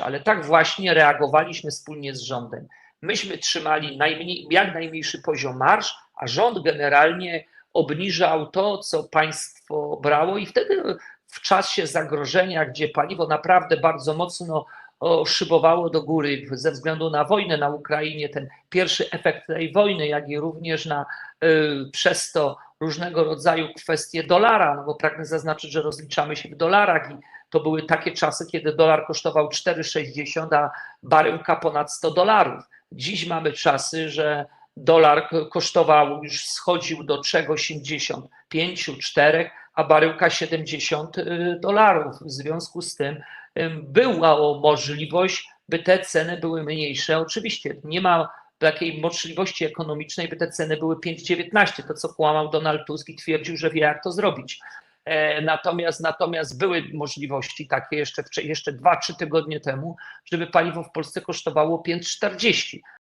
ale tak właśnie reagowaliśmy wspólnie z rządem. Myśmy trzymali najmniej, jak najmniejszy poziom marsz, a rząd generalnie obniżał to, co państwo brało, i wtedy w czasie zagrożenia, gdzie paliwo naprawdę bardzo mocno szybowało do góry ze względu na wojnę na Ukrainie, ten pierwszy efekt tej wojny, jak i również na y, przez to różnego rodzaju kwestie dolara, no bo pragnę zaznaczyć, że rozliczamy się w dolarach i to były takie czasy, kiedy dolar kosztował 4,60, a baryłka ponad 100 dolarów. Dziś mamy czasy, że dolar kosztował, już schodził do 3,85, 4, a baryłka 70 y, dolarów. W związku z tym ym, była możliwość, by te ceny były mniejsze. Oczywiście nie ma takiej możliwości ekonomicznej, by te ceny były 5,19, to co kłamał Donald Tusk i twierdził, że wie jak to zrobić. E, Natomiast, natomiast były możliwości takie jeszcze, jeszcze 2-3 tygodnie temu, żeby paliwo w Polsce kosztowało 5,40.